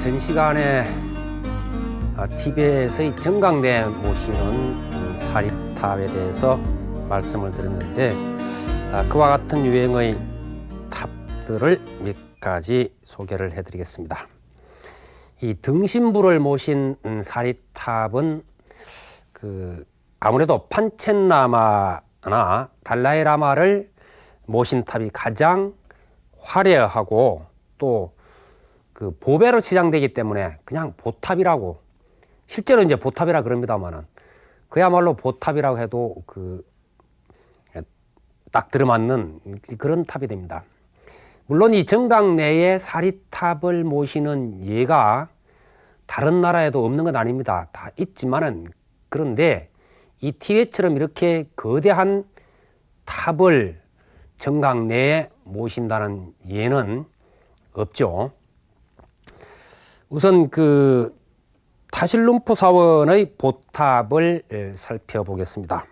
전 시간에 TV에서의 정강대 모시는 음, 사립탑에 대해서 말씀을 드렸는데 아, 그와 같은 유행의 탑들을 몇 가지 소개를 해드리겠습니다. 이 등신부를 모신 음, 사립탑은 그 아무래도 판첸라마나 달라이라마를 모신 탑이 가장 화려하고 또 그 보배로 치장되기 때문에 그냥 보탑이라고 실제로 이제 보탑이라 그럽니다만은 그야말로 보탑이라고 해도 그 딱 들어맞는 그런 탑이 됩니다. 물론 이 정강 내에 사리탑을 모시는 예가 다른 나라에도 없는 건 아닙니다. 다 있지만은 그런데 이 티웨처럼 이렇게 거대한 탑을 정강 내에 모신다는 예는 없죠. 우선 그 타실룸프 사원의 보탑을 에, 살펴보겠습니다.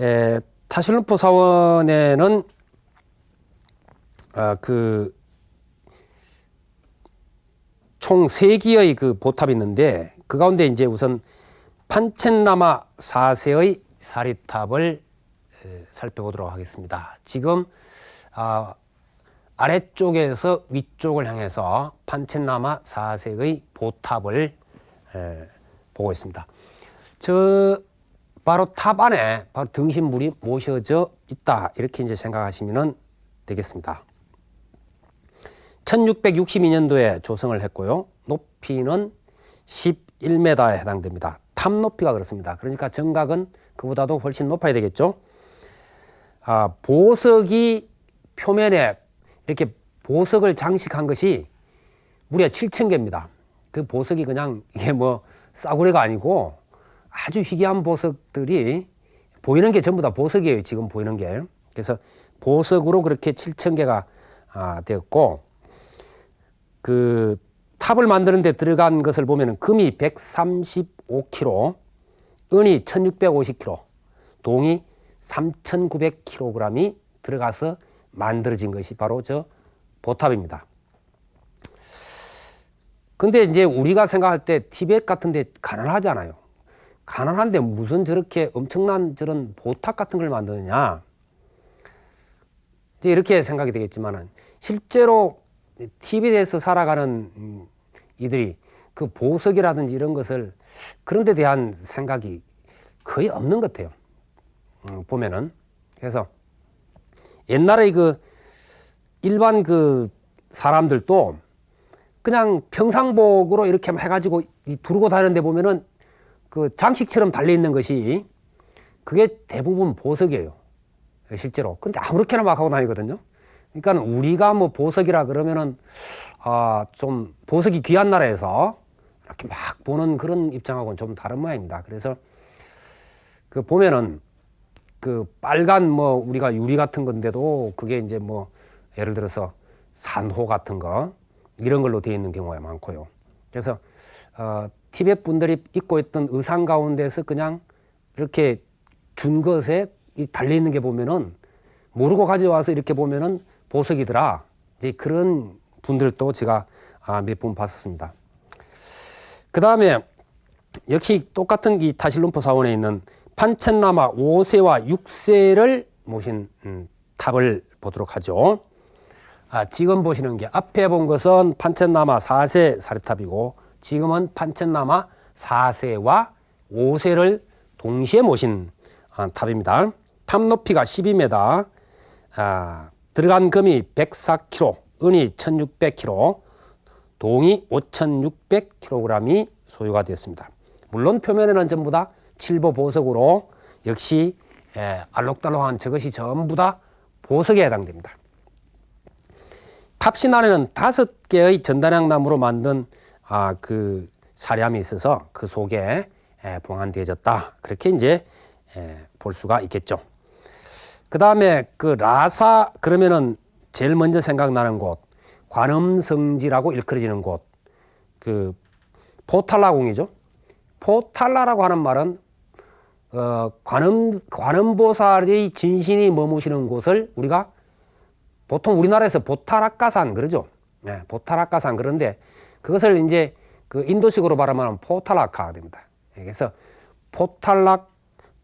에, 타실룸프 사원에는 아, 그총 세기의 그 보탑이 있는데 그 가운데 이제 우선 판첸라마 4세의 사리탑을 에, 살펴보도록 하겠습니다. 지금 아, 아래쪽에서 위쪽을 향해서 판첸라마 4세의 보탑을 에, 보고 있습니다. 저 바로 탑 안에 바로 등신물이 모셔져 있다 이렇게 이제 생각하시면 되겠습니다. 1662년도에 조성을 했고요. 높이는 11m에 해당됩니다. 탑 높이가 그렇습니다. 그러니까 정각은 그보다도 훨씬 높아야 되겠죠. 아, 보석이 표면에 이렇게 보석을 장식한 것이 무려 7천 개입니다. 그 보석이 그냥 이게 뭐 싸구려가 아니고 아주 희귀한 보석들이 보이는 게 전부 다 보석이에요. 지금 보이는 게. 그래서 보석으로 그렇게 7천 개가 아, 되었고 그 탑을 만드는 데 들어간 것을 보면은 금이 135kg, 은이 1650kg, 동이 3900kg이 들어가서 만들어진 것이 바로 저 보탑입니다. 근데 이제 우리가 생각할 때 티벳 같은 데 가난하잖아요. 가난한데 무슨 저렇게 엄청난 저런 보탑 같은 걸 만드느냐. 이제 이렇게 생각이 되겠지만은 실제로 티벳에서 살아가는 음, 이들이 그 보석이라든지 이런 것을 그런 데 대한 생각이 거의 없는 것 같아요. 음, 보면은. 그래서 옛날에 그 일반 그 사람들도 그냥 평상복으로 이렇게 해가지고 두르고 다니는데 보면은 그 장식처럼 달려 있는 것이 그게 대부분 보석이에요. 실제로. 근데 아무렇게나 막 하고 다니거든요. 그러니까 우리가 뭐 보석이라 그러면은 아 좀 보석이 귀한 나라에서 이렇게 막 보는 그런 입장하고는 좀 다른 모양입니다. 그래서 그 보면은 그 빨간 뭐 우리가 유리 같은 건데도 그게 이제 뭐 예를 들어서 산호 같은 거 이런 걸로 되어 있는 경우가 많고요. 그래서 어, 티벳 분들이 입고 있던 의상 가운데서 그냥 이렇게 준 것에 이 달려 있는 게 보면은 모르고 가져와서 이렇게 보면은 보석이더라. 이제 그런 분들도 제가 아, 몇 분 봤었습니다. 그 다음에 역시 똑같은 이 타실룸프 사원에 있는 판첸라마 5세와 6세를 모신 음, 탑을 보도록 하죠. 아, 지금 보시는 게 앞에 본 것은 판첸라마 4세 사리탑이고 지금은 판첸라마 4세와 5세를 동시에 모신 아, 탑입니다. 탑 높이가 12m, 아, 들어간 금이 104kg, 은이 1600kg, 동이 5600kg이 소유가 되었습니다. 물론 표면에는 전부 다 칠보 보석으로 역시 예, 알록달록한 저것이 전부 다 보석에 해당됩니다. 탑신 안에는 다섯 개의 전단양 나무로 만든 아, 그 사람이 있어서 그 속에 예, 봉안되어졌다. 그렇게 이제 예, 볼 수가 있겠죠. 그 다음에 그 라사 그러면은 제일 먼저 생각나는 곳 관음성지라고 일컬어지는 곳 그 포탈라궁이죠. 포탈라라고 하는 말은 어, 관음 관음보살의 진신이 머무시는 곳을 우리가 보통 우리나라에서 보타락가산 그러죠. 네, 보타락가산 그런데 그것을 이제 그 인도식으로 말하면 포탈라카가 됩니다. 그래서 포탈락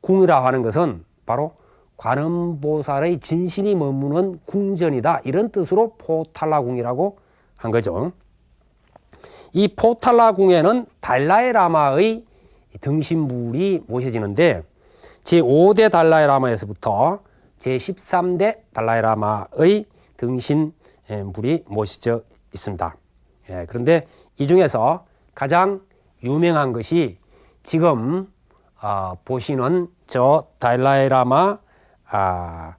궁이라 하는 것은 바로 관음보살의 진신이 머무는 궁전이다 이런 뜻으로 포탈라궁이라고 한 거죠. 이 포탈라궁에는 달라이 라마의 등신물이 모셔지는데 제5대 달라이 라마에서부터 제13대 달라이 라마의 등신물이 모셔져 있습니다. 예, 그런데 이 중에서 가장 유명한 것이 지금 아, 보시는 저 달라이라마 아,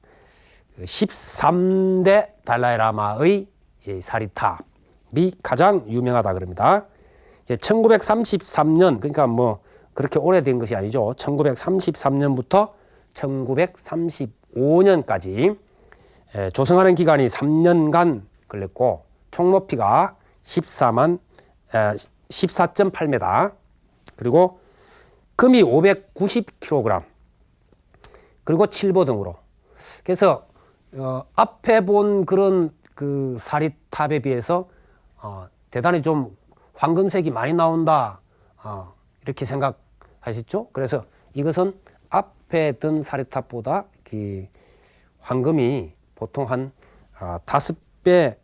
13대 달라이라마의 이 사리탑이 가장 유명하다 그럽니다. 1933년 그러니까 뭐 그렇게 오래된 것이 아니죠. 1933년부터 1935년까지 조성하는 기간이 3년간 걸렸고 총 높이가 14만 14.8m 그리고 금이 590kg 그리고 7보 등으로. 그래서 어, 앞에 본 그런 그 사리탑에 비해서 어, 대단히 좀 황금색이 많이 나온다. 어, 이렇게 생각하셨죠? 그래서 이것은 앞에 든 사리탑보다 그 황금이 보통 한 아, 다섯 배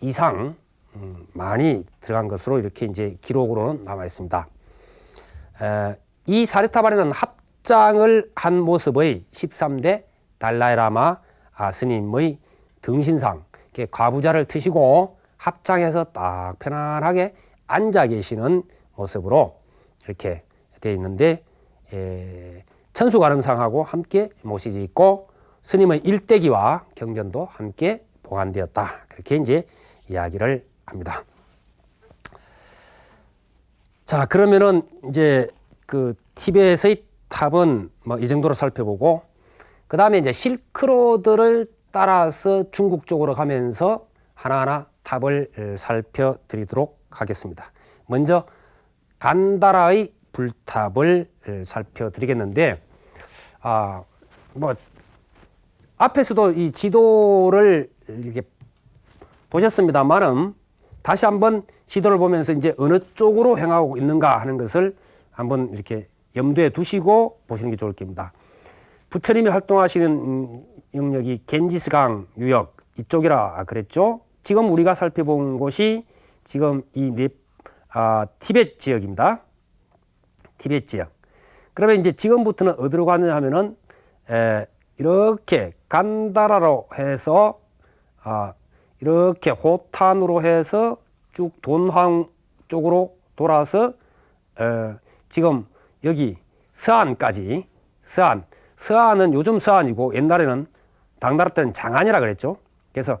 이상 음, 많이 들어간 것으로 이렇게 이제 기록으로는 남아 있습니다. 에, 이 사리탑 안에는 합장을 한 모습의 13대 달라이라마 아, 스님의 등신상, 과부자를 트시고 합장해서 딱 편안하게 앉아 계시는 모습으로 이렇게 되어 있는데 에, 천수관음상하고 함께 모시지 있고 스님의 일대기와 경전도 함께 보관되었다. 그렇게 이제 이야기를 합니다. 자, 그러면은 이제 그 티벳의 탑은 뭐 이 정도로 살펴보고 그 다음에 이제 실크로드를 따라서 중국 쪽으로 가면서 하나하나 탑을 살펴드리도록 하겠습니다. 먼저 간다라의 불탑을 살펴드리겠는데 아 뭐 앞에서도 이 지도를 이렇게 보셨습니다만은 다시 한번 지도를 보면서 이제 어느 쪽으로 행하고 있는가 하는 것을 한번 이렇게 염두에 두시고 보시는 게 좋을 겁니다. 부처님이 활동하시는 영역이 겐지스강 유역 이쪽이라 그랬죠. 지금 우리가 살펴본 곳이 지금 이 네, 아, 티벳 지역입니다. 티벳 지역. 그러면 이제 지금부터는 어디로 가느냐 하면은 에, 이렇게 간다라로 해서 아, 이렇게 호탄으로 해서 쭉 돈황 쪽으로 돌아서 에, 지금 여기 서안까지 서안 서안은 요즘 서안이고 옛날에는 당나라 때는 장안이라 그랬죠. 그래서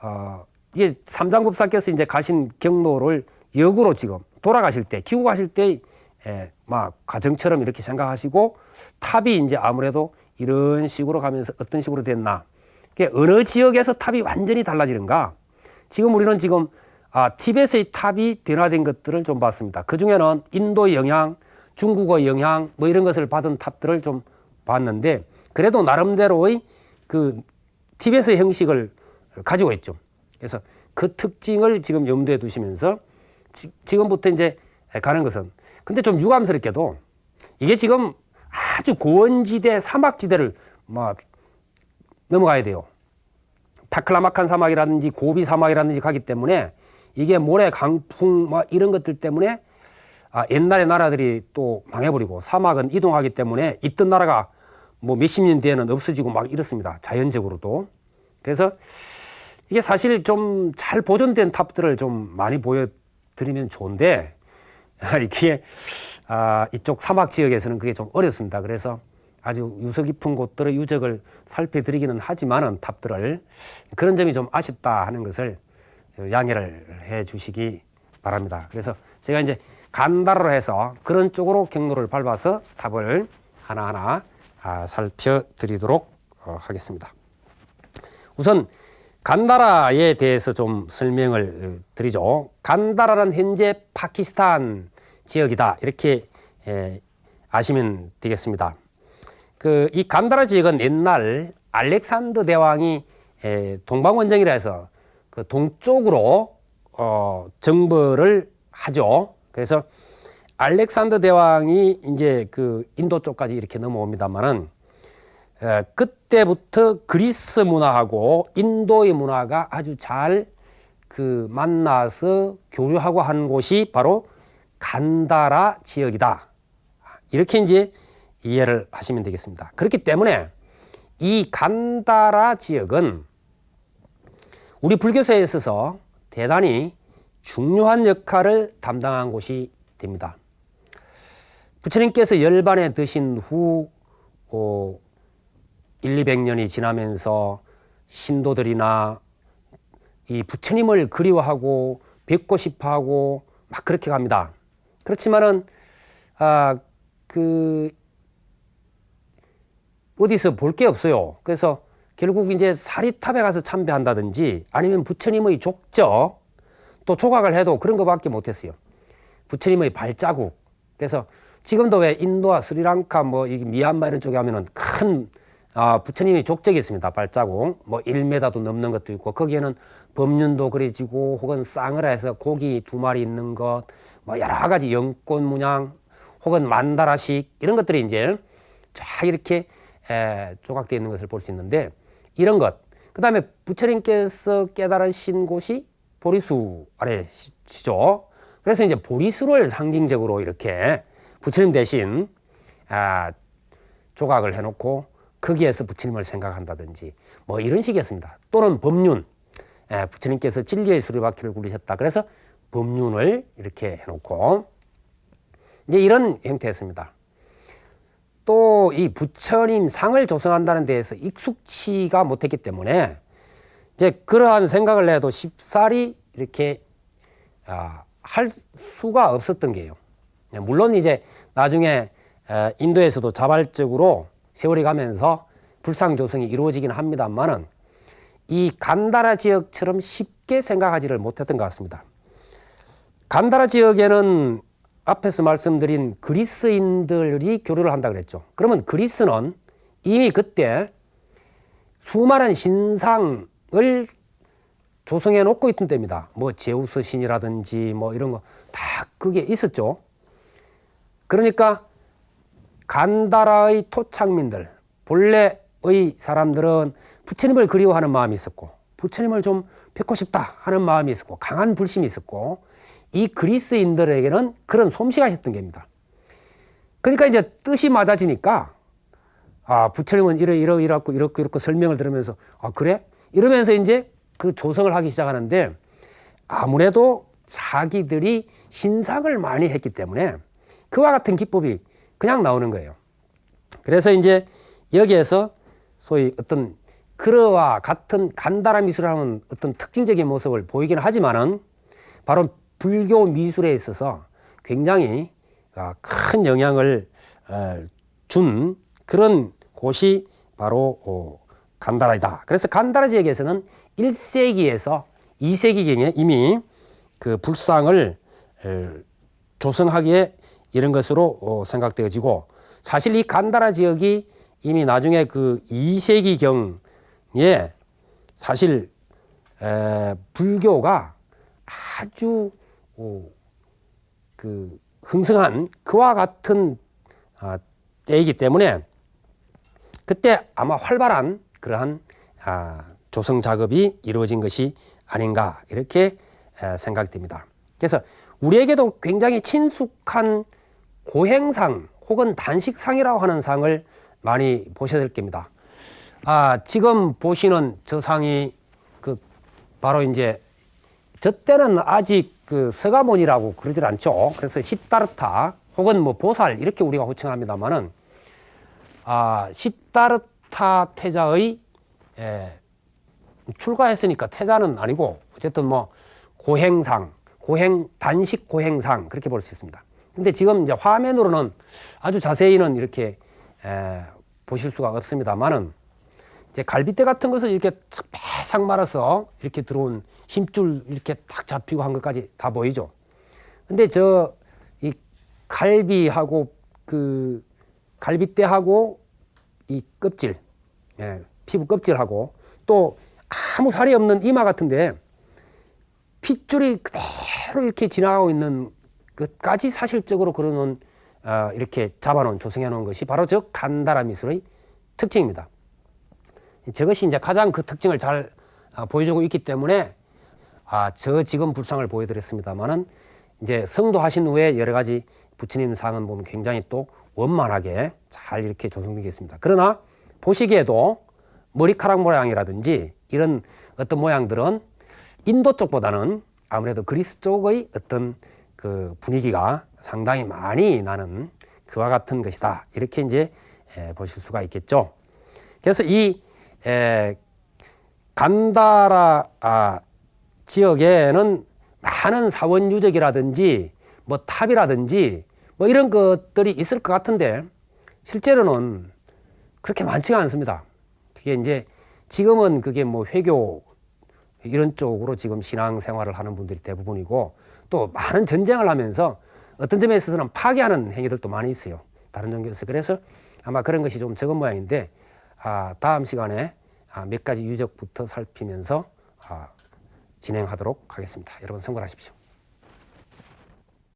어, 이게 삼장법사께서 이제 가신 경로를 역으로 지금 돌아가실 때 기고 가실 때 예, 막 가정처럼 이렇게 생각하시고 탑이 이제 아무래도 이런 식으로 가면서 어떤 식으로 됐나. 그게 어느 지역에서 탑이 완전히 달라지는가. 지금 우리는 지금 아, 티벳의 탑이 변화된 것들을 좀 봤습니다. 그 중에는 인도 영향, 중국어 영향 뭐 이런 것을 받은 탑들을 좀 봤는데 그래도 나름대로의 그 티벳의 형식을 가지고 있죠. 그래서 그 특징을 지금 염두에 두시면서 지, 지금부터 이제 가는 것은 근데 좀 유감스럽게도 이게 지금 아주 고원지대 사막지대를 뭐 넘어가야 돼요. 타클라마칸 사막이라든지 고비 사막이라든지 가기 때문에 이게 모래 강풍 뭐 이런 것들 때문에 아, 옛날의 나라들이 또 망해버리고 사막은 이동하기 때문에 있던 나라가 뭐 몇십 년 뒤에는 없어지고 막 이렇습니다. 자연적으로도. 그래서 이게 사실 좀 잘 보존된 탑들을 좀 많이 보여 드리면 좋은데 이게 아, 이쪽 사막 지역에서는 그게 좀 어렵습니다. 그래서 아주 유서 깊은 곳들의 유적을 살펴드리기는 하지만은 탑들을 그런 점이 좀 아쉽다 하는 것을 양해를 해 주시기 바랍니다. 그래서 제가 이제 간다로 해서 그런 쪽으로 경로를 밟아서 탑을 하나하나 아, 살펴드리도록 어, 하겠습니다. 우선 간다라에 대해서 좀 설명을 어, 드리죠. 간다라는 현재 파키스탄 지역이다. 이렇게 에, 아시면 되겠습니다. 그 이 간다라 지역은 옛날 알렉산더 대왕이 에, 동방원정이라 해서 그 동쪽으로 어, 정벌을 하죠. 그래서 알렉산더 대왕이 이제 그 인도 쪽까지 이렇게 넘어옵니다만은 에, 그때부터 그리스 문화하고 인도의 문화가 아주 잘 그 만나서 교류하고 한 곳이 바로 간다라 지역이다. 이렇게 이제 이해를 하시면 되겠습니다. 그렇기 때문에 이 간다라 지역은 우리 불교사에 있어서 대단히 중요한 역할을 담당한 곳이 됩니다. 부처님께서 열반에 드신 후 어, 1, 200년이 지나면서 신도들이나 이 부처님을 그리워하고 뵙고 싶어하고 막 그렇게 갑니다. 그렇지만은 아 그 어디서 볼 게 없어요. 그래서 결국 이제 사리탑에 가서 참배한다든지 아니면 부처님의 족적 또 조각을 해도 그런 것밖에 못했어요. 부처님의 발자국. 그래서 지금도 왜 인도와 스리랑카 뭐이 미얀마 이런 쪽에 하면은 큰 아, 부처님의 족적이 있습니다. 발자국. 뭐 1m도 넘는 것도 있고 거기에는 법륜도 그려지고 혹은 쌍을 해서 고기 두 마리 있는 것, 뭐 여러 가지 연꽃 문양 혹은 만다라식 이런 것들이 이제 쫙 이렇게 에, 조각되어 있는 것을 볼 수 있는데 이런 것. 그 다음에 부처님께서 깨달으신 곳이 보리수 아래시죠. 그래서 이제 보리수를 상징적으로 이렇게 부처님 대신 아, 조각을 해놓고 거기에서 부처님을 생각한다든지 뭐 이런 식이었습니다. 또는 법륜. 에, 부처님께서 진리의 수레바퀴를 굴리셨다. 그래서 법륜을 이렇게 해놓고 이제 이런 형태였습니다. 또 이 부처님 상을 조성한다는 데에서 익숙치가 못했기 때문에 이제 그러한 생각을 해도 쉽사리 이렇게 아, 할 수가 없었던 게요. 물론 이제 나중에 에, 인도에서도 자발적으로 세월이 가면서 불상 조성이 이루어지긴 합니다만은 이 간다라 지역처럼 쉽게 생각하지를 못했던 것 같습니다. 간다라 지역에는 앞에서 말씀드린 그리스인들이 교류를 한다 그랬죠. 그러면 그리스는 이미 그때 수많은 신상을 조성해 놓고 있던 때입니다. 뭐 제우스 신이라든지 뭐 이런 거 다 그게 있었죠. 그러니까 간다라의 토착민들, 본래의 사람들은 부처님을 그리워하는 마음이 있었고, 부처님을 좀 뵙고 싶다 하는 마음이 있었고, 강한 불심이 있었고, 이 그리스인들에게는 그런 솜씨가 있었던 겁니다. 그러니까 이제 뜻이 맞아지니까, 아, 부처님은 이러, 이러, 이렇고, 이렇고, 이렇고 설명을 들으면서, 아, 그래? 이러면서 이제 그 조성을 하기 시작하는데, 아무래도 자기들이 신상을 많이 했기 때문에 그와 같은 기법이 그냥 나오는 거예요. 그래서 이제 여기에서 소위 어떤 그러와 같은 간다라 미술하는 어떤 특징적인 모습을 보이기는 하지만은 바로 불교 미술에 있어서 굉장히 아, 큰 영향을 어, 준 그런 곳이 바로 어, 간다라이다. 그래서 간다라 지역에서는 1세기에서 2세기경에 이미 그 불상을 조성하기에 이런 것으로 어, 생각되어지고 사실 이 간다라 지역이 이미 나중에 그 2세기 경에 사실 에, 불교가 아주 오, 그 흥성한 그와 같은 아, 때이기 때문에 그때 아마 활발한 그러한 아, 조성 작업이 이루어진 것이 아닌가 이렇게 에, 생각됩니다. 그래서 우리에게도 굉장히 친숙한 고행상 혹은 단식상이라고 하는 상을 많이 보셨을 겁니다. 아, 지금 보시는 저 상이 그 바로 이제 저 때는 아직 그 서가모니라고 그러질 않죠. 그래서 십다르타 혹은 뭐 보살 이렇게 우리가 호칭합니다만은 아, 십다르타 태자의 에, 출가했으니까 태자는 아니고 어쨌든 뭐 고행상, 고행 단식 고행상 그렇게 볼 수 있습니다. 근데 지금 이제 화면으로는 아주 자세히는 이렇게 에, 보실 수가 없습니다만은 이제 갈비뼈 같은 것을 이렇게 바싹 말아서 이렇게 들어온 힘줄 이렇게 딱 잡히고 한 것까지 다 보이죠. 근데 저 이 갈비하고 그 갈비뼈하고 이 껍질, 예, 피부 껍질하고 또 아무 살이 없는 이마 같은데 핏줄이 그대로 이렇게 지나가고 있는 것까지 사실적으로 그려놓은 어, 이렇게 잡아놓은 조성해 놓은 것이 바로 저 간다라 미술의 특징입니다. 저것이 이제 가장 그 특징을 잘 아, 보여주고 있기 때문에 아, 저 지금 불상을 보여드렸습니다만은 이제 성도하신 후에 여러 가지 부처님 상은 보면 굉장히 또 원만하게 잘 이렇게 조성되어 있습니다. 그러나 보시기에도 머리카락 모양이라든지 이런 어떤 모양들은 인도 쪽보다는 아무래도 그리스 쪽의 어떤 그 분위기가 상당히 많이 나는 그와 같은 것이다. 이렇게 이제 에, 보실 수가 있겠죠. 그래서 이 에, 간다라 아, 지역에는 많은 사원 유적이라든지 뭐 탑이라든지 뭐 이런 것들이 있을 것 같은데 실제로는 그렇게 많지가 않습니다. 그게 이제 지금은 그게 뭐 회교 이런 쪽으로 지금 신앙 생활을 하는 분들이 대부분이고 또 많은 전쟁을 하면서 어떤 점에 있어서는 파괴하는 행위들도 많이 있어요. 다른 종교에서. 그래서 아마 그런 것이 좀 적은 모양인데 아, 다음 시간에 아, 몇 가지 유적부터 살피면서 아, 진행하도록 하겠습니다. 여러분 성불하십시오.